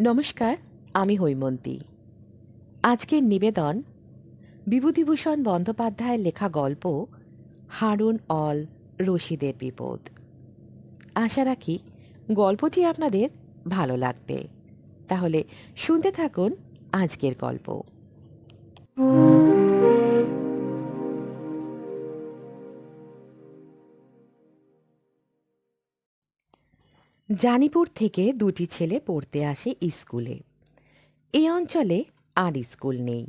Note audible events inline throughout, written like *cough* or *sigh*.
নমস্কার, আমি হৈমন্তী। আজকের নিবেদন, বিভূতিভূষণ বন্দ্যোপাধ্যায়ের লেখা গল্প, হারুন অল রশিদের বিপদ। আশা রাখি গল্পটি আপনাদের ভালো লাগবে। তাহলে শুনতে থাকুন আজকের গল্প। জানিপুর থেকে দুটি ছেলে পড়তে আসে স্কুলে। এই অঞ্চলে আর স্কুল নেই।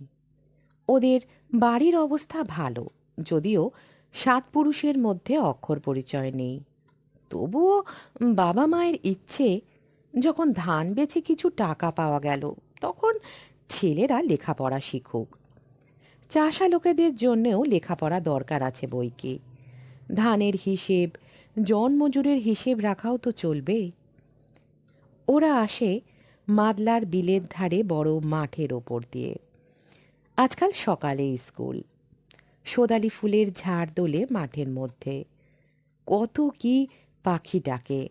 ওদের বাড়ির অবস্থা ভালো, যদিও সাত পুরুষের মধ্যে অক্ষর পরিচয় নেই। তবুও বাবা মায়ের ইচ্ছে, যখন ধান বেচে কিছু টাকা পাওয়া গেল, তখন ছেলেরা লেখাপড়া শিখুক। চাষা লোকেদের জন্যেও লেখাপড়া দরকার আছে বইকে। ধানের হিসেব জনমজুরের হিসেব রাখাও তো চলবে ওরা আসে মাদলার বিলের ধারে বড় মাঠের ওপর দিয়ে। আজকাল সকালে স্কুল। সোদালি ফুলের ঝাড় দোলে মাঠের মধ্যে। কত কি পাখি ডাকে।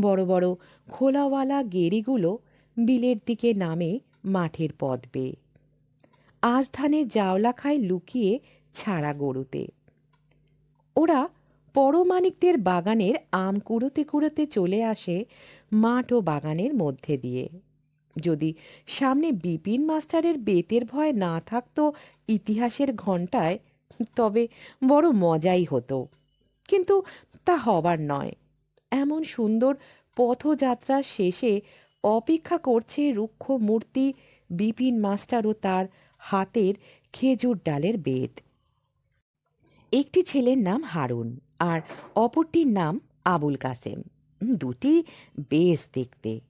বড় বড় খোলাওয়ালা গেরিগুলো বিলের দিকে নামে মাঠের পথ বেয়ে আজ ধানের জাওলা খায় লুকিয়ে ছাড়া গরুতে। ওরা পরমাণিকদের বাগানের আম কুড়োতে কুড়োতে চলে আসে মাঠ ও বাগানের মধ্যে দিয়ে। যদি সামনে বিপিন মাস্টারের বেতের ভয় না থাকতো ইতিহাসের ঘণ্টায়, তবে বড় মজাই হতো। কিন্তু তা হবার নয়। এমন সুন্দর পথযাত্রার শেষে অপেক্ষা করছে রুক্ষ মূর্তি বিপিন মাস্টার ও তার হাতের খেজুর ডালের বেত। একটি ছেলের নাম হারুন। আর অপরটির নাম আবুল কাসেম। দুটি বেশ দেখতে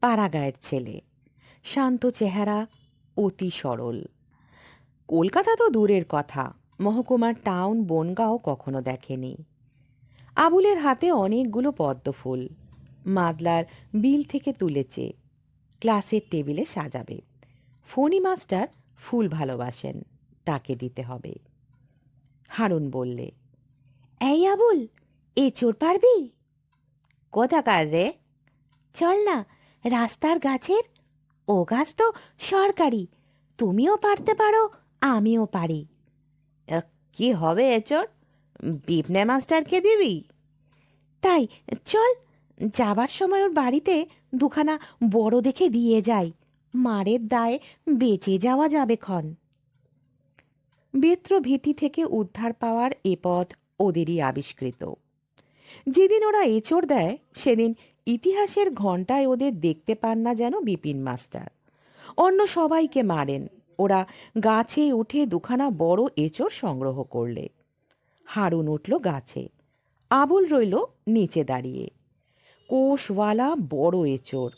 পাড়াগায়ের ছেলে। শান্ত চেহারা, অতি সরল। কলকাতা তো দূরের কথা। মহকুমার টাউন বনগাঁও কখনো দেখেনি। আবুলের হাতে অনেকগুলো পদ্ম ফুল। মাদলার বিল থেকে তুলেছে। ক্লাসের টেবিলে সাজাবে। ফণি মাস্টার ফুল ভালোবাসেন। তাকে দিতে হবে। হারুন বললে এই আবুল, এ চোর পারবি? কোথাকার রে? চল না, রাস্তার গাছের, ও গাছ তো সরকারি, তুমিও পারতে পারো, আমিও পারি। কি হবে এচোর বিপনে মাস্টারকে দিবি? তাই, চল, যাবার সময় ওর বাড়িতে দুখানা বড় দেখে দিয়ে যাই, মারের দায়ে বেঁচে যাওয়া যাবে ক্ষণ। বেত্র ভীতি থেকে উদ্ধার পাওয়ার এ পথ ওদেরই আবিষ্কৃত। যেদিন ওরা এচোর দেয়, সেদিন ইতিহাসের ঘণ্টায় ওদের দেখতে পান না যেন বিপিন মাস্টার। অন্য সবাইকে মারেন। ওরা গাছে উঠে দুখানা বড় এচোর সংগ্রহ করলে। হারুন উঠল গাছে। আবুল রইল নিচে দাঁড়িয়ে। কোষওয়ালা বড় এচোর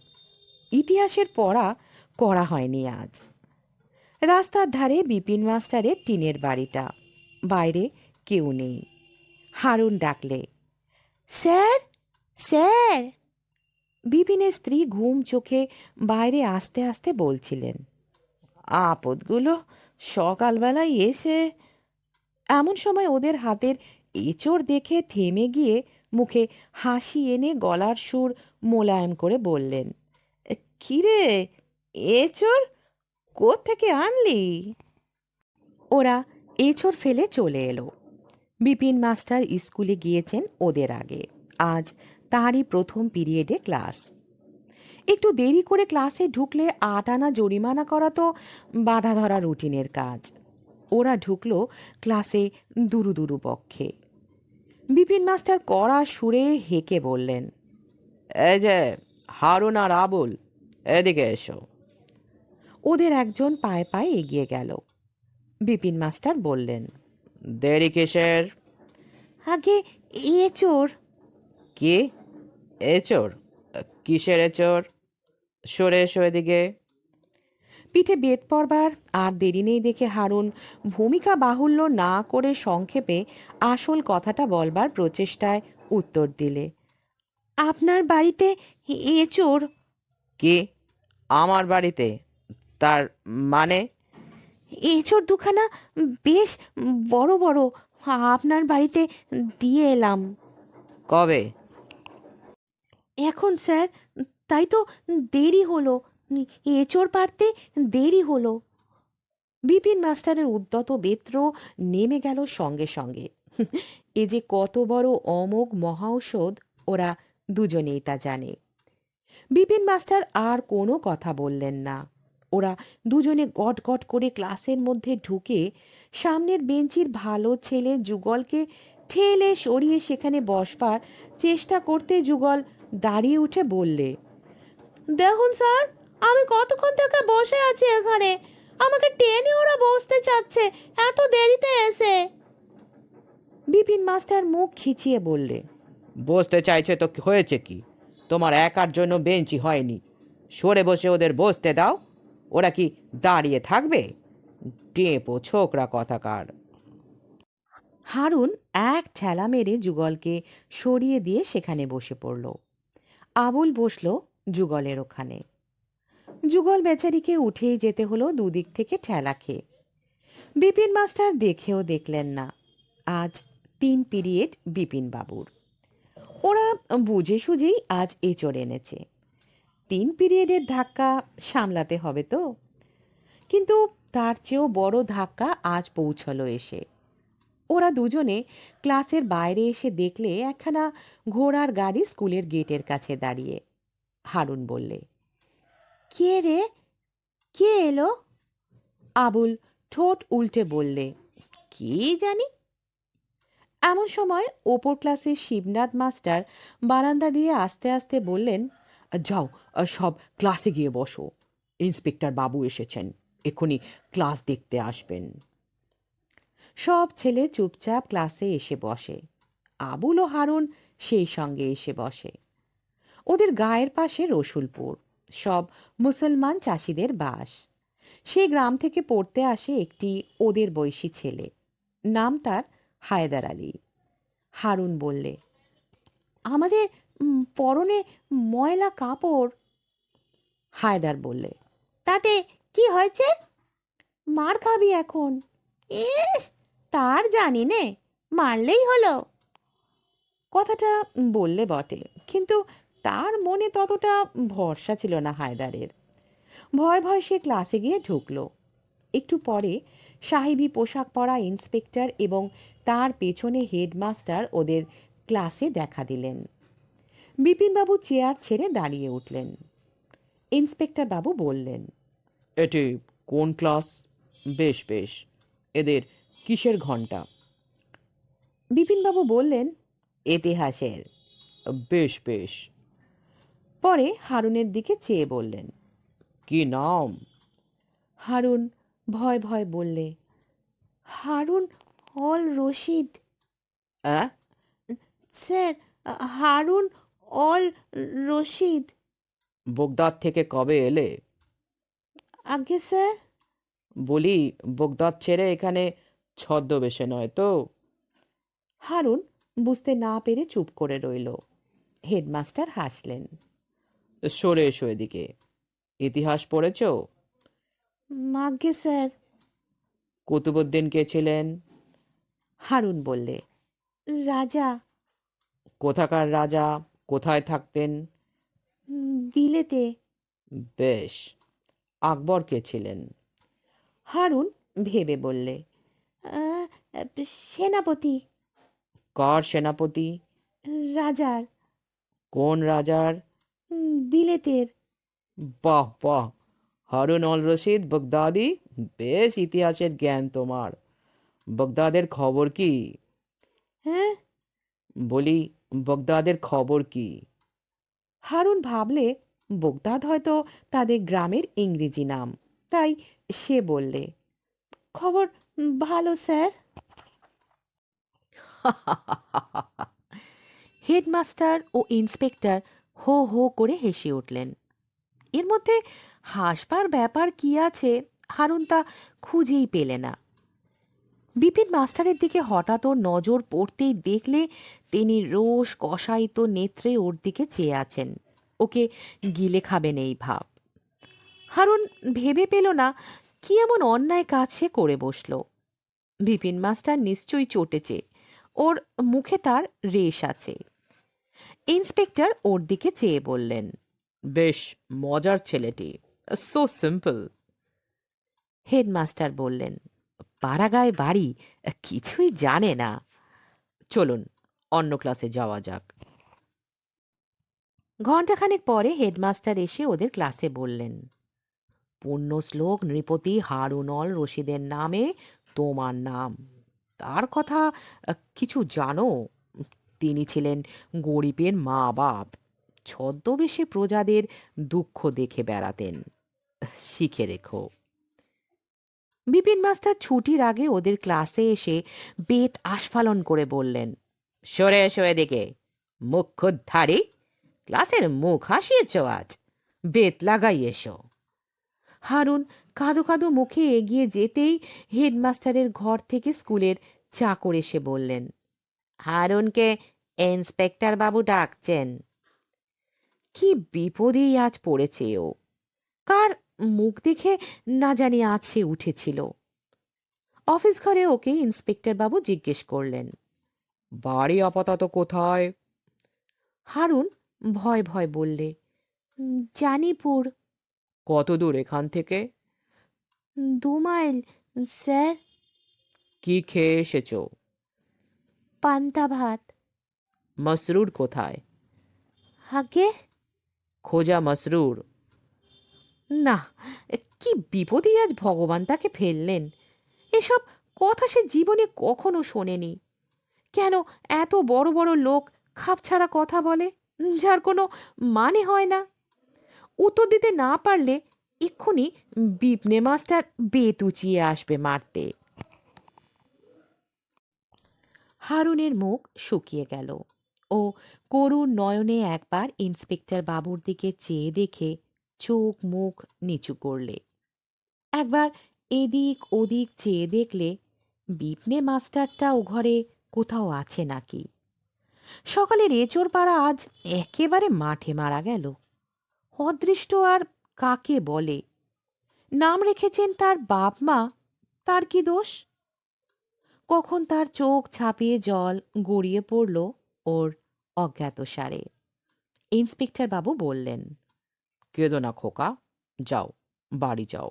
ইতিহাসের পড়া করা হয়নি আজ। রাস্তার ধারে বিপিন মাস্টারের টিনের বাড়িটা। বাইরে কেউ নেই। হারুন ডাকলে, স্যার স্যার। বিপিনের স্ত্রী ঘুম চোখে বাইরে আস্তে আস্তে বলছিলেন, আপদগুলো সকালবেলায় এসে এমন সময় ওদের হাতের এচোর দেখে থেমে গিয়ে মুখে হাসি এনে গলার সুর মোলায়েম করে বললেন কিরে এচোর থেকে আনলি? ওরা এছর ফেলে চলে এলো। বিপিন মাস্টার স্কুলে গিয়েছেন ওদের আগে। আজ তারই প্রথম পিরিয়ডে ক্লাস। একটু দেরি করে ক্লাসে ঢুকলে আট আনা জরিমানা করা তো বাধা ধরা রুটিনের কাজ। ওরা ঢুকলো ক্লাসে দুরু দুরু পক্ষে। বিপিন মাস্টার কড়া সুরে হেঁকে বললেন, এই যে, হারুন আর আবুল, এদিকে এসো। ওদের একজন পায়ে পায়ে এগিয়ে গেল। বিপিন মাস্টার বললেন, দেরি কিসের? আগে এ চোর। কি? এ চোর? কিসের এ চোর? সরে এসো এদিকে। পিঠে বেদ পড়বার আর দেরি নেই দেখে হারুন ভূমিকা বাহুল্য না করে সংক্ষেপে আসল কথাটা বলবার প্রচেষ্টায় উত্তর দিলে। আপনার বাড়িতে এ চোর? কে? আমার বাড়িতে? তার মানে? এঁচোড় দুখানা বেশ বড় বড় আপনার বাড়িতে দিয়ে এলাম। কবে? এখন স্যার। তাই তো দেরি হলো। এচোর পারতে দেরি হলো। বিপিন মাস্টারের উদ্যত বেত্র নেমে গেল সঙ্গে সঙ্গে। এ যে কত বড় অমোঘ মহাঔষধ ওরা দুজনেই তা জানে। বিপিন মাস্টার আর কোনো কথা বললেন না। ওরা দুজনে গট গট করে ক্লাসের মধ্যে ঢুকে সামনের বেঞ্চির ভালো ছেলে যুগলকে ঠেলে সরিয়ে সেখানে বসবার চেষ্টা করতে যুগল দাঁড়িয়ে উঠে বললে, দেখুন স্যার, আমি কতক্ষণ থেকে বসে আছি এখানে। আমাকে টেনে ওরা বসতে চাচ্ছে, এত দেরিতে এসে। বিপিন মাস্টার মুখ খিচিয়ে বললে, বসতে চাইছে তো হয়েছে কি? তোমার একার জন্য বেঞ্চি হয়নি। সরে বসে ওদের বসতে দাও। ওরা কি দাঁড়িয়ে থাকবে? টেপো ছোকরা কথাকার। হারুন এক ঠেলা মেরে যুগলকে সরিয়ে দিয়ে সেখানে বসে পড়ল। আবুল বসল যুগলের ওখানে। যুগল বেচারিকে উঠেই যেতে হলো দুদিক থেকে ঠেলা খেয়ে। বিপিন মাস্টার দেখেও দেখলেন না। আজ তিন পিরিয়ড বিপিন বাবুর। ওরা বুঝে সুঝেই আজ এচড় এনেছে। তিন পিরিয়ডের ধাক্কা সামলাতে হবে তো? কিন্তু তার চেয়েও বড় ধাক্কা আজ পৌঁছলো এসে। ওরা দুজনে ক্লাসের বাইরে এসে দেখলে একখানা ঘোড়ার গাড়ি স্কুলের গেটের কাছে দাঁড়িয়ে। হারুন বললে, কে রে? কে এলো? আবুল ঠোঁট উল্টে বললে, কি জানি? এমন সময় ওপর ক্লাসের শিবনাথ মাস্টার বারান্দা দিয়ে আস্তে আস্তে বললেন যাও সব ক্লাসে গিয়ে বসো। ইন্সপেক্টর বাবু এসেছেন। এক্ষুনি ক্লাস দেখতে আসবেন। সব ছেলে চুপচাপ ক্লাসে এসে বসে। আবুল ও হারুন সেই সঙ্গে এসে বসে। ওদের গায়ের পাশে রসুলপুর। সব মুসলমান চাষিদের বাস। সেই গ্রাম থেকে পড়তে আসে একটি ওদের বয়সী ছেলে। নাম তার হায়দার আলী। হারুন বললে, আমাদের পরনে ময়লা কাপড়। হায়দার বললে, তাতে কি হয়েছে? মার খাবি এখন। ইস তার জানি নে, মারলেই হলো। কথাটা বললে বটে, কিন্তু তার মনে ততটা ভরসা ছিল না হায়দারের। ভয় ভয় সে ক্লাসে গিয়ে ঢুকলো। একটু পরে সাহেবী পোশাক পরা ইন্সপেক্টর এবং তার পেছনে হেডমাস্টার ওদের ক্লাসে দেখা দিলেন। বিপিনবাবু চেয়ার ছেড়ে দাঁড়িয়ে উঠলেন। ইন্সপেক্টর বাবু বললেন এটি কোন ক্লাস? বেশ বেশ। এদের কিসের ঘণ্টা বিপিনবাবু বললেন ইতিহাসের। বেশ বেশ। পরে হারুনের দিকে চেয়ে বললেন কি নাম? হারুন ভয় ভয় বললে Harun al Rashid. Sir Harun al Rashid. Baghdad থেকে কবে এলে? আগে স্যার। বলি বোগদাদ ছেড়ে এখানে ছদ্মবেশে নয় তো? হারুন বুঝতে না পেরে চুপ করে রইল। হেডমাস্টার হাসলেন। সরে এসো এদিকে। ইতিহাস পড়েছ? আগে স্যার। কুতুবুদ্দিন কে ছিলেন? হারুন বললে রাজা। কোথাকার রাজা? কোথায় থাকতেন? বিলেতে বেশ। আকবর কে ছিলেন? হারুন ভেবে বললে। সেনাপতি। কার সেনাপতি? রাজার। কোন রাজার? বিলেতের। বাহ বাহ। Harun al Rashid Baghdadi? বেশ ইতিহাসের জ্ঞান তোমার। বগদাদের খবর কি? হ্যাঁ? বলি বগদাদের খবর কি? হারুন ভাবলে, বগদাদ হয়তো তাদের গ্রামের ইংরেজি নাম। তাই সে বললে, খবর ভালো, স্যার। *laughs* হেডমাস্টার ও ইন্সপেক্টর হো হো করে হেসে উঠলেন। এর মধ্যে হাসবার ব্যাপার কি আছে, হারুন তা খুঁজেই পেলে না। বিপিন মাস্টারের দিকে হঠাৎ ওর নজর পড়তেই দেখলে তিনি রোষ কষায়িত নেত্রে ওর দিকে চেয়ে আছেন। ওকে গিলে খাবেন এই ভাব। হারুন ভেবে পেল না কি এমন অন্যায় কাজ সে করে বসল। বিপিন মাস্টার নিশ্চয়ই চটেছে। ওর মুখে তার রেশ আছে। ইন্সপেক্টর ওর দিকে চেয়ে বললেন বেশ মজার ছেলেটি। সো সিম্পল হেডমাস্টার বললেন পাড়াগায় বাড়ি কিছুই জানে না। চলুন অন্য ক্লাসে যাওয়া যাক। ঘণ্টাখানেক পরে হেডমাস্টার এসে ওদের ক্লাসে বললেন, পূর্ণ শ্লোক নৃপতি হারুনল রশিদের নামে তোমার নাম। তার কথা কিছু জানো? তিনি ছিলেন গরিবের মা বাপ ছদ্মবেশে প্রজাদের দুঃখ দেখে বেড়াতেন। শিখে রেখো। বিপিন মাস্টার ছুটির আগে ওদের ক্লাসে এসে বেত আস্ফালন করে বললেন সরে এসো এদিকে। মুখোদ্ধারী ক্লাসের মুখ হাসিয়েছ আজ। বেত লাগাই এসো। হারুন কাঁদো কাঁদো মুখে এগিয়ে যেতেই হেডমাস্টারের ঘর থেকে স্কুলের চাকর এসে বললেন, হারুনকে ইন্সপেক্টর বাবু ডাকছেন। কি বিপদেই আজ পড়েছে ও। কার মুখ দেখে না জানি সে উঠেছিল। অফিস ঘরে ওকে ইন্সপেক্টর বাবু জিজ্ঞেস করলেন। বাড়ি আপাতত কোথায়? হারুন ভয় ভয় বললে জানিপুর। কত দূর এখান থেকে? দু মাইল স্যার। কি খেয়ে এসেছ? পান্তা ভাত। মসরুর কোথায়? আগে? খোঁজা মসরুর। না কি বিপদে আজ ভগবান তাকে ফেললেন। এসব কথা সে জীবনে কখনো শোনেনি। কেন এত বড় বড় লোক খাপছাড়া কথা বলে? যার কোনো মানে হয় না। উত্তর দিতে না পারলে এক্ষুনি বিপনে মাস্টার বেত উঁচিয়ে আসবে মারতে। হারুনের মুখ শুকিয়ে গেল। ও করুণ নয়নে একবার ইন্সপেক্টর বাবুর দিকে চেয়ে দেখে চোখ মুখ নিচু করলে। একবার এদিক ওদিক চেয়ে দেখলে বিপনে মাস্টারটা ও ঘরে কোথাও আছে নাকি? সকালের এচোর পাড়া আজ একেবারে মাঠে মারা গেল। অদৃষ্ট আর কাকে বলে? নাম রেখেছেন তার বাপ মা, তার কি দোষ? কখন তার চোখ ছাপিয়ে জল গড়িয়ে পড়ল ওর অজ্ঞাতসারে ইন্সপেক্টর বাবু বললেন, কেঁদো না খোকা, যাও, বাড়ি যাও।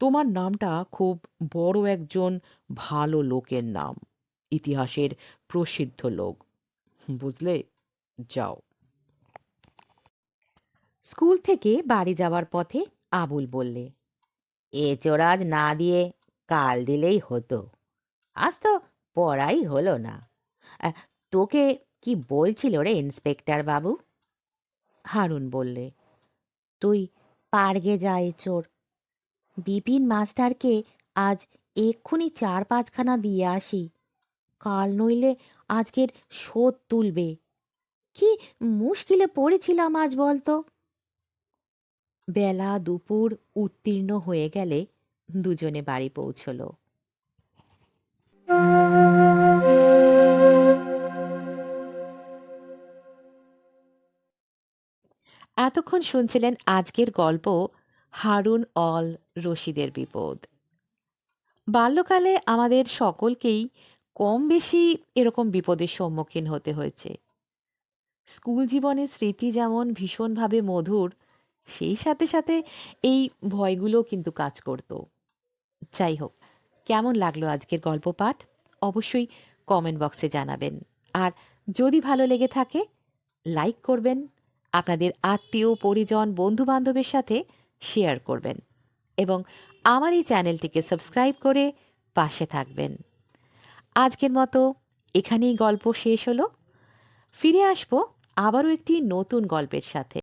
তোমার নামটা খুব বড় একজন ভালো লোকের নাম। ইতিহাসের প্রসিদ্ধ লোক। বুঝলে? যাও। স্কুল থেকে বাড়ি যাওয়ার পথে আবুল বললে এ চোরাজ না দিয়ে কাল দিলেই হতো। আজ তো পড়াই হলো না। তোকে কি বলছিল রে ইন্সপেক্টর বাবু? হারুন বললে তুই পারগে যা এ চোর। বিপিন মাস্টারকে আজ এক্ষুনি চার পাঁচখানা দিয়ে আসি। কাল নইলে আজকের শোধ তুলবে। কি মুশকিলে পড়েছিলাম আজ বলতো? বেলা দুপুর উত্তীর্ণ হয়ে গেলে দুজনে বাড়ি পৌঁছলো। এতক্ষণ শুনছিলেন আজকের গল্প হারুন অল রশিদের বিপদ। বাল্যকালে আমাদের সকলকেই কম বেশি এরকম বিপদের সম্মুখীন হতে হয়েছে। স্কুল জীবনের স্মৃতি যেমন ভীষণভাবে মধুর, সেই সাথে সাথে এই ভয়গুলো কিন্তু কাজ করত। যাই হোক, কেমন লাগল আজকের গল্প পাঠ? অবশ্যই কমেন্ট বক্সে জানাবেন। আর যদি ভালো লেগে থাকে লাইক করবেন, আপনাদের আত্মীয়, পরিজন বন্ধু বান্ধবের সাথে শেয়ার করবেন এবং আমার এই চ্যানেলটিকে সাবস্ক্রাইব করে পাশে থাকবেন। আজকের মতো এখানেই গল্প শেষ হলো। ফিরে আসব আবারও একটি নতুন গল্পের সাথে।